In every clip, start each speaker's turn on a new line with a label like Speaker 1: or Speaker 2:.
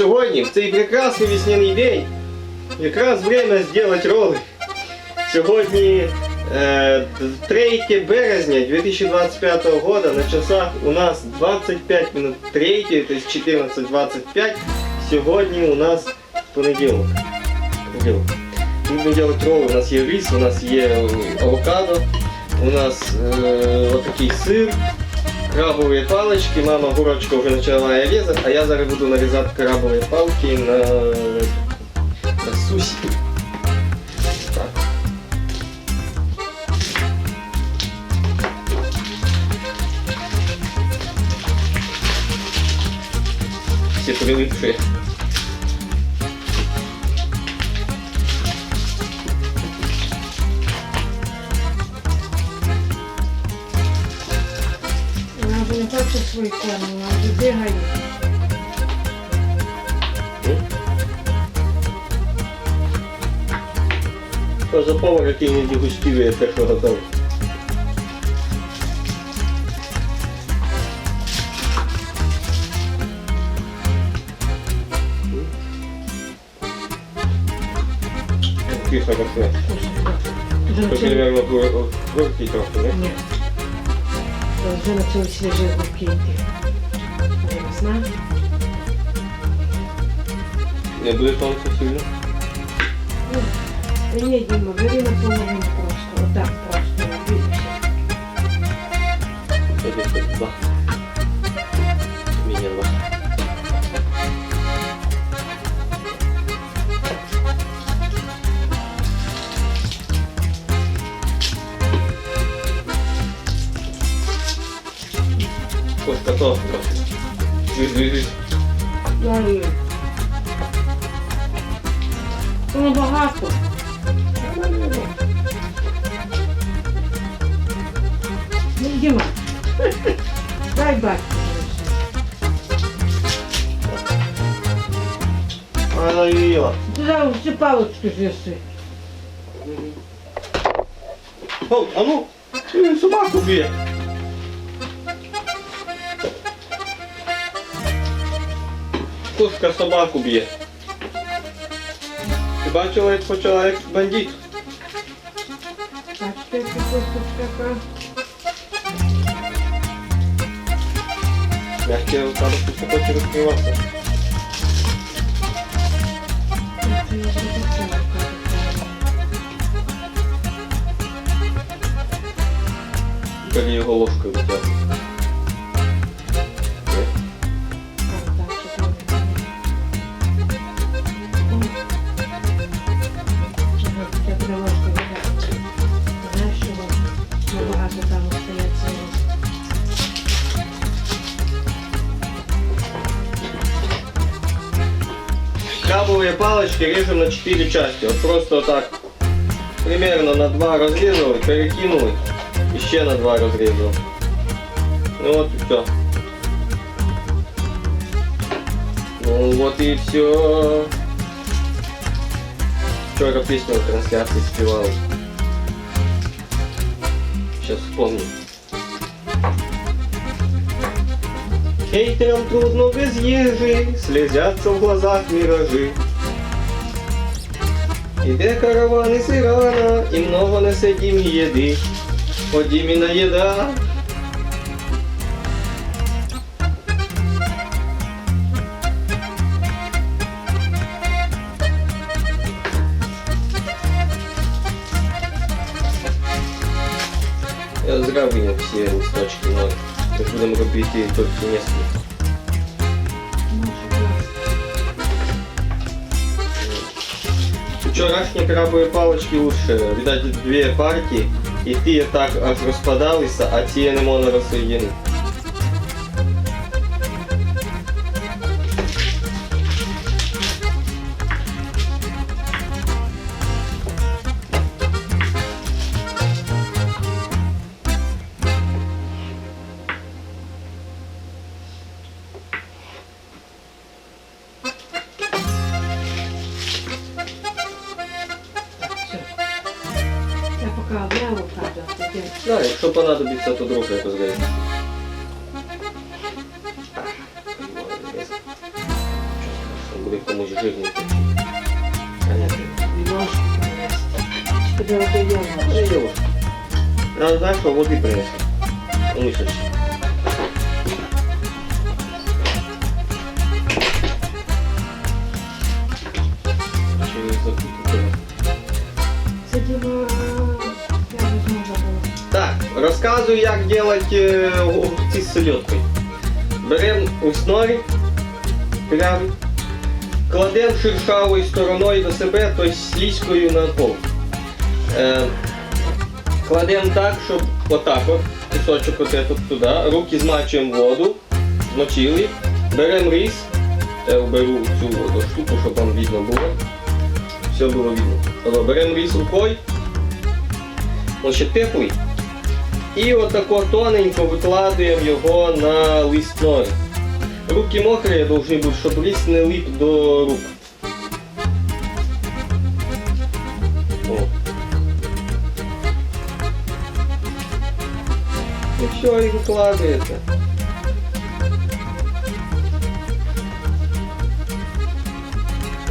Speaker 1: сьогодні, в цей прекрасний весняний день, якраз время зробити роли. Сьогодні е, 3 березня 2025 года на часах у нас 25 минут 3, то есть 14.25. Сьогодні у нас понеділок. Понеділок. Ми будемо робити роли. У нас є рис, у нас є е, авокадо, у нас е, отакий сир, Крабові палички. Мама гурочку вже почала різати, а я зараз буду нарізати крабові палки на, на сусі. Так. Все
Speaker 2: коні, вона вже бігає.
Speaker 1: Що за повар, який не дегустує те, що готове. Це,
Speaker 2: почали-
Speaker 1: мабуть, гор- горький трохи, не?
Speaker 2: Ні. Вже почали свіжі губки йти. Весна.
Speaker 1: Не буде тонко сильно.
Speaker 2: Та ні, Діма, бери наполовину просто.
Speaker 1: Ось готов трохи. Віз, віз, віз.
Speaker 2: Далі. Ну, багато. Ну, Діма. Дай батьку.
Speaker 1: Вона їла.
Speaker 2: Ти зараз всі палочки з'їси.
Speaker 1: О, а ну, ти собаку б'є. Кушка собаку б'є. Ти бачила, як почала як бандит? Мягкий авокадо що хоче розкриватися. Коли його ложкою витягнути. Крабовые палочки режем на 4 части. Вот просто вот так примерно на 2 разрезали, перекинули. Еще на 2 разрезал. Ну вот и все. Ну вот и все. Вчера песню в трансляции спевал. Сейчас вспомню. Хейтерам трудно без їжі, слезятся в глазах міражі. Іде караван із Ірана, і много несе дім їди. Подіміна їда. Я зря всі листочки, но ми будемо робити тільки несколько. Вчорашні крабові палочки лучше, видать, дві партії, і ті так аж розпадалися, а те не можна Да, якщо понадобиться, то друге якось комусь
Speaker 2: Буде
Speaker 1: комусь жирнути. Треба знаєш, що води принесли. У розказую, як робити голубці з сельодкою. Беремо основі прям кладемо шершавою стороною до себе, тобто слизькою на пол. Е, кладемо так, щоб отак от, кусочок от этот туди, руки змачуємо воду, змочили, беремо рис, я беру цю от штуку, щоб вам видно було. Все було видно. Беремо рис рукою, він ще теплий. І отако тоненько викладуємо його на лист нори. Руки мокрі повинні бути, щоб лист не лип до рук. І все, і викладаєте.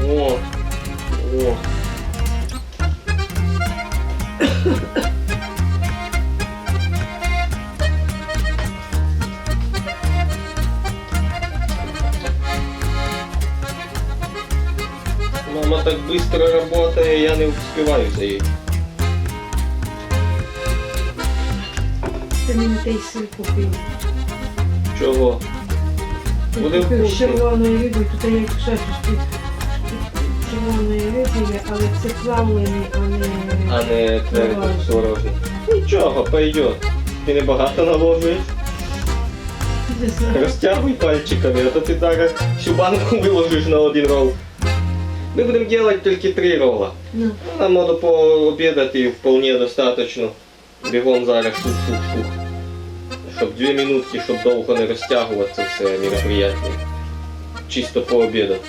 Speaker 1: О. Мама так быстро работает, я не успеваю за їй.
Speaker 2: Ти мені той сир купив.
Speaker 1: Чого?
Speaker 2: Ти
Speaker 1: Буде
Speaker 2: купив з
Speaker 1: вкусно.
Speaker 2: червоною рибою, тут є кусочки червоної риби, є, але це плавлений, а не...
Speaker 1: А не твердо
Speaker 2: Творожний.
Speaker 1: творожний. Нічого, пойдет. Ти не багато.
Speaker 2: Не знаю.
Speaker 1: Розтягуй пальчиками, а то ти зараз всю банку виложиш на один рол. Ми будемо робити тільки три рола.
Speaker 2: Ну,
Speaker 1: Нам треба пообідати вполне достаточно. Бігом зараз шух-шух-шух. Щоб дві минутки, щоб довго не розтягуватися все мероприятие. Чисто пообідати.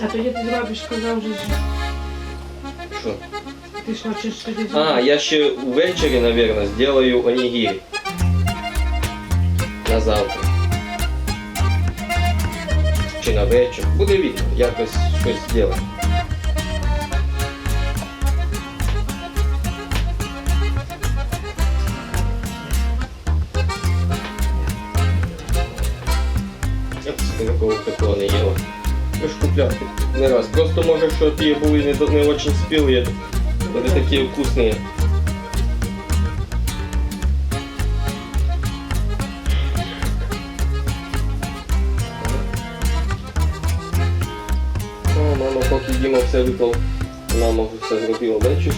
Speaker 2: а тоді ти зробиш, сказав же, ж,
Speaker 1: Що?
Speaker 2: ти ж хочеш тоді
Speaker 1: А, я ще ввечері, наверное, сделаю онігірі. На завтра. Чи на вечір. Буде видно, якось щось зробимо. Не їла. Ви ж купляти не раз. Просто може, що ті були не, не очень спілі, вони такі вкусні. Мама, поки Діма все випав, мама все зробила. Бачиш,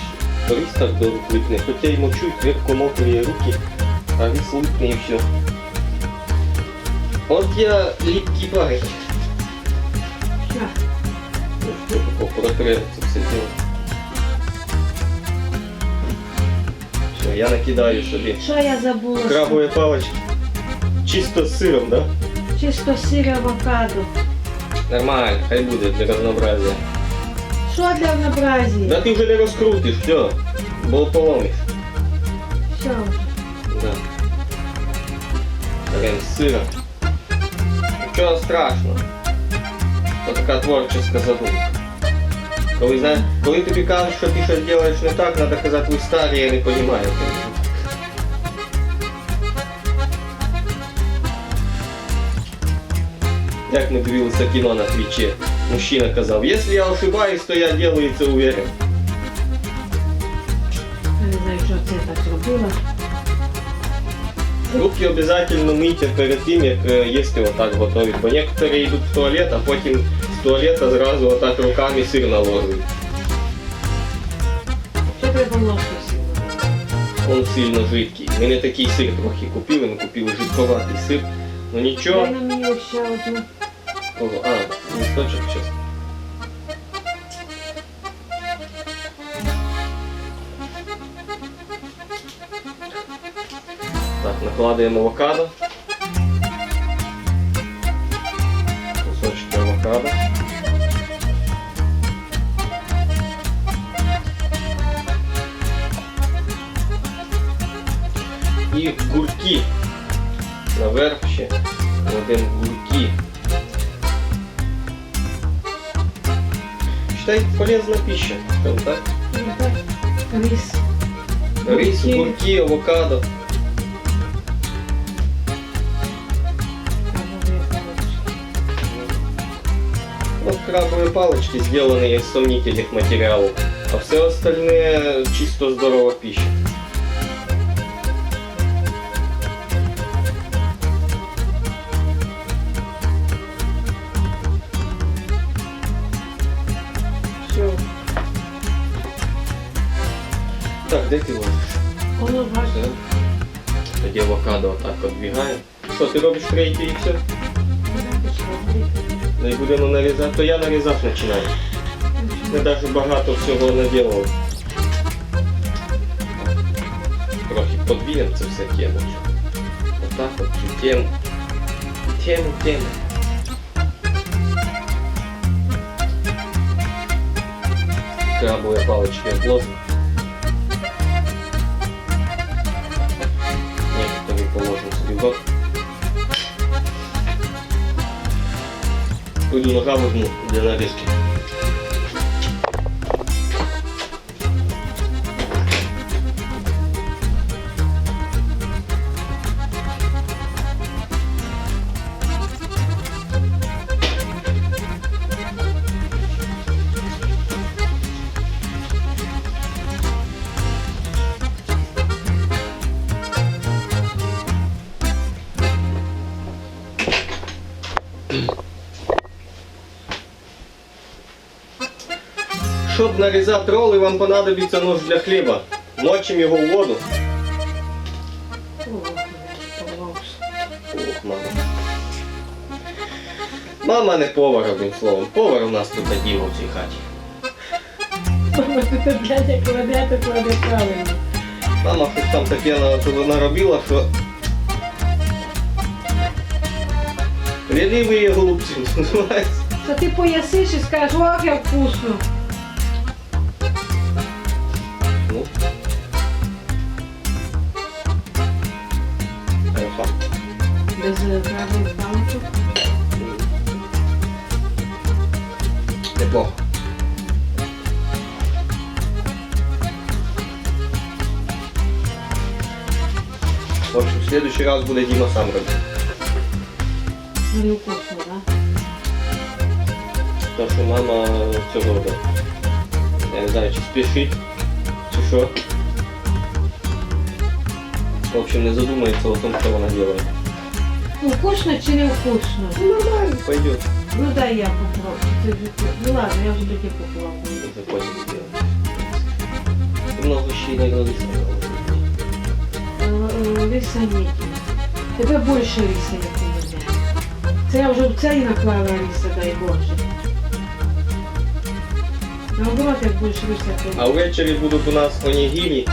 Speaker 1: рис так до рук липне. Хоча й мочуть, крепко мокрі руки, а рис липне і все. От я липкий барик.
Speaker 2: Що?
Speaker 1: Що такого протре це все діло. Все, я накидаю собі.
Speaker 2: Що я забула?
Speaker 1: Крабові палички. Чисто з сиром, да?
Speaker 2: Чисто сир авокадо.
Speaker 1: Нормально, хай буде для разнообразия.
Speaker 2: Що для однообразія?
Speaker 1: Да ти вже не розкрутиш, все. Бо поломиш.
Speaker 2: Вже?
Speaker 1: Да. З сиром. Нічого страшного. Це така творча задумка. Коли, знаєш, коли тобі кажуть, що ти щось робиш не так, треба казати, ви старі, я не розумію. Як ми дивилися кіно на твічі, мужчина казав, якщо я ошибаюсь, то я делаю це уверен.
Speaker 2: Я не знаю, що це я так зробила.
Speaker 1: Руки обязательно мийте перед тим, як е, їсти отак готовить. Бо некоторі йдуть в туалет, а потім з туалета зразу отак руками сир наложують.
Speaker 2: Що треба ложку сіла?
Speaker 1: Он сильно жидкий. Ми не такий сир трохи купили, ми купили жидковатий сир. Ну нічого.
Speaker 2: Дай на мені ще одну.
Speaker 1: Кого? А, листочок зараз. Так, накладаємо авокадо. І гурки. Наверх ще. Один гурки. Считай, полезная пища. Скажем так.
Speaker 2: Рис.
Speaker 1: Рис,
Speaker 2: огурки,
Speaker 1: авокадо. Вот крабовые палочки, сделанные из сомнительных материалов. А все остальное чисто здоровая пища. Так, де ти ложиш?
Speaker 2: Воно
Speaker 1: Все.
Speaker 2: бачить.
Speaker 1: Тоді авокадо отак відбігає. Що, ти робиш третій і все? Не будемо нарізати, то я нарізати починаю. Ми навіть багато всього наділили. Трохи подвіємо це все тему. Отак от цю тему. Тему, тему. Крабові палички обложені. Рот. Пойду нога возьму для нарезки. Щоб нарізати роли, вам понадобиться нож для хліба. Мочимо його в воду. Ох, мама. Мама не повар, одним словом. Повар у нас тут Діма в цій хаті.
Speaker 2: Ти блядь, кладе, то кладе правильно.
Speaker 1: Мама щось там таке наробила, що. Ліліві голубці називається.
Speaker 2: Та ти поясиш і скажеш, ох, як вкусно.
Speaker 1: Ну. Хорошо.
Speaker 2: Без е, крабових палочок.
Speaker 1: Неплохо. В общем, в следующий раз буде Діма сам робити.
Speaker 2: Ну, не вкусно, да?
Speaker 1: То, що мама цього робить. Я не знаю, чи спішить, чи що. В общем, не задумається о том, що вона робить.
Speaker 2: Ну, вкусно чи не вкусно?
Speaker 1: Нормально, пойдет.
Speaker 2: Ну дай я попробую. Ти вже- Ну ладно, я вже тоді попробую.
Speaker 1: Уже потім сделаем. Много щей на
Speaker 2: Е, е, Риса ні. Тебе більше риса, як у мене. Це я вже в цей наклала риса, дай Боже. Наоборот, як більше риса,
Speaker 1: А ввечері будуть у нас онігірі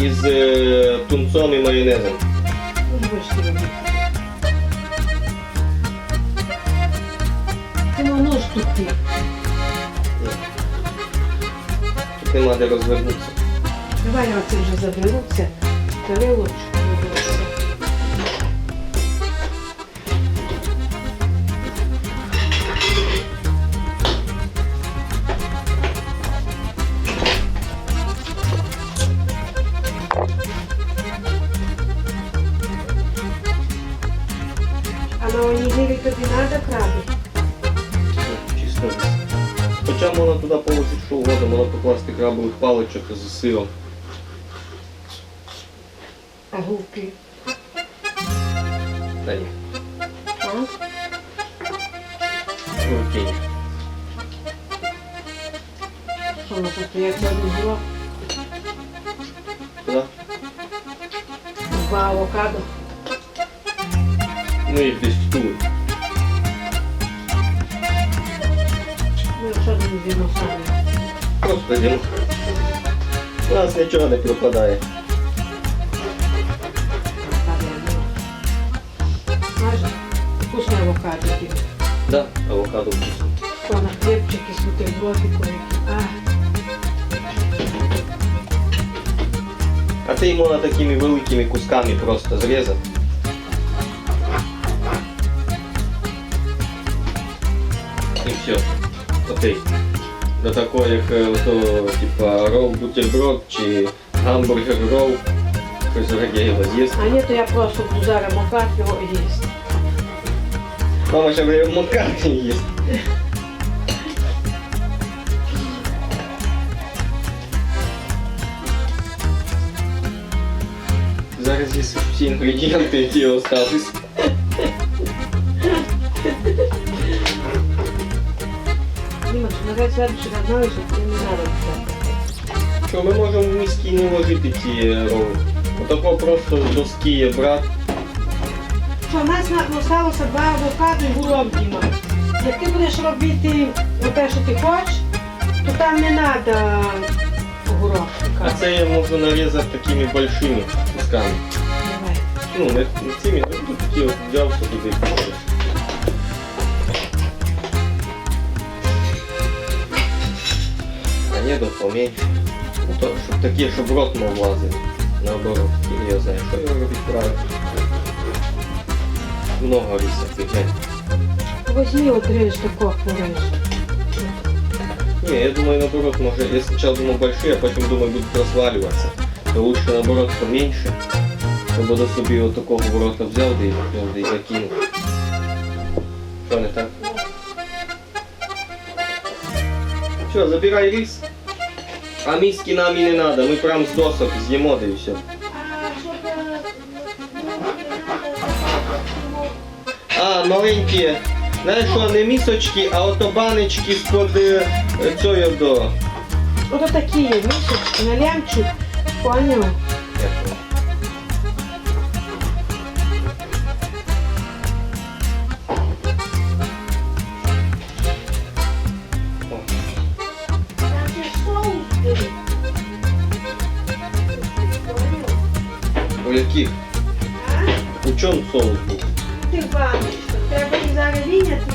Speaker 1: із е, тунцом і майонезом.
Speaker 2: Ну, робити. Ти на нож тут ти.
Speaker 1: Тут нема де розвернутися.
Speaker 2: Давай я це вже заберу, це тарелочку А на онігірі тобі треба краби?
Speaker 1: Чисто. Хоча можна туди положити що угодно, можна покласти крабових паличок з сиром.
Speaker 2: А губки?
Speaker 1: Та ні,
Speaker 2: А?
Speaker 1: ні.
Speaker 2: Що воно просто як було?
Speaker 1: Туди.
Speaker 2: Два авокадо.
Speaker 1: Їх десь тут.
Speaker 2: Ну, що зіно саме?
Speaker 1: Просто йдемо. У нас нічого не пропадає.
Speaker 2: Знаєш, вкусне авокадо.
Speaker 1: Да, авокадо вкусно.
Speaker 2: То на хлібчики з бутербродиком. А,
Speaker 1: ти можна такими великими кусками просто зрізати. І все. Окей. до такого, як е, ото, типа рол бутерброд чи гамбургер рол. Щось таке його з'їсти.
Speaker 2: А ні, то я просто буду зараз макати його і їсти.
Speaker 1: Мама ще буде макати їсти. Зараз з'їсти всі інгредієнти, які остались.
Speaker 2: Що наразі знали, що ти не треба.
Speaker 1: Що ми можемо в міські не ложити ці е, роли. Отако просто доски брати.
Speaker 2: Що, в нас на- осталося два авокадо і гурок, Діма. Як ти будеш робити те, що ти хочеш, то там не треба гурок.
Speaker 1: А це можна нарізати такими большими кусками. Ну, не, не цими, ну такі от взяв собі то поменьше. Ну, то, щоб такі, щоб рот мов влазив. Наоборот. Или я знаю, що його робити правильно. Много риса, глянь.
Speaker 2: Возьми отрежь такого порежь.
Speaker 1: Не, я думаю, наоборот, может, я сначала думал большие, а потом думаю, будут разваливаться. То лучше, наоборот, поменьше. Щоб до собі от такого ворота взяв, да і, да і закинув. Що не так? Все, забирай рис. А миски нам і не надо, ми прям з досок з'їмо, да і все. А, маленькі, знаєш що, не місочки, а ото баночки з-под е, цього до...
Speaker 2: Ото такі місячки на лямчик, поняв?
Speaker 1: У яких? У чому соус був?
Speaker 2: Ти бачиш, треба їх зараз віняти,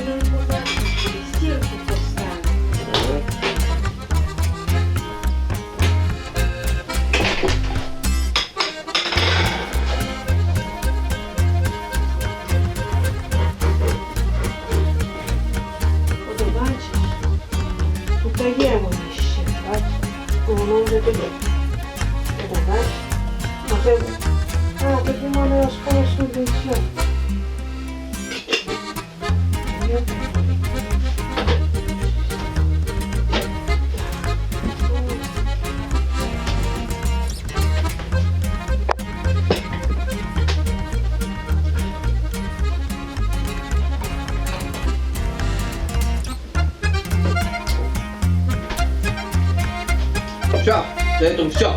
Speaker 1: Все, на этом все.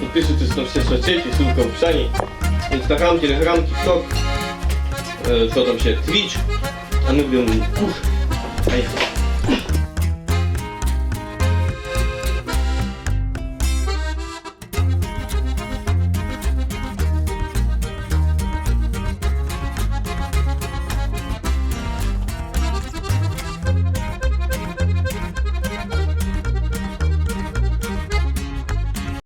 Speaker 1: Подписывайтесь на все соцсети, ссылка в описании. Инстаграм, Телеграм, ТикТок, э, что там еще, Твич. А мы будем кушать. Поехали.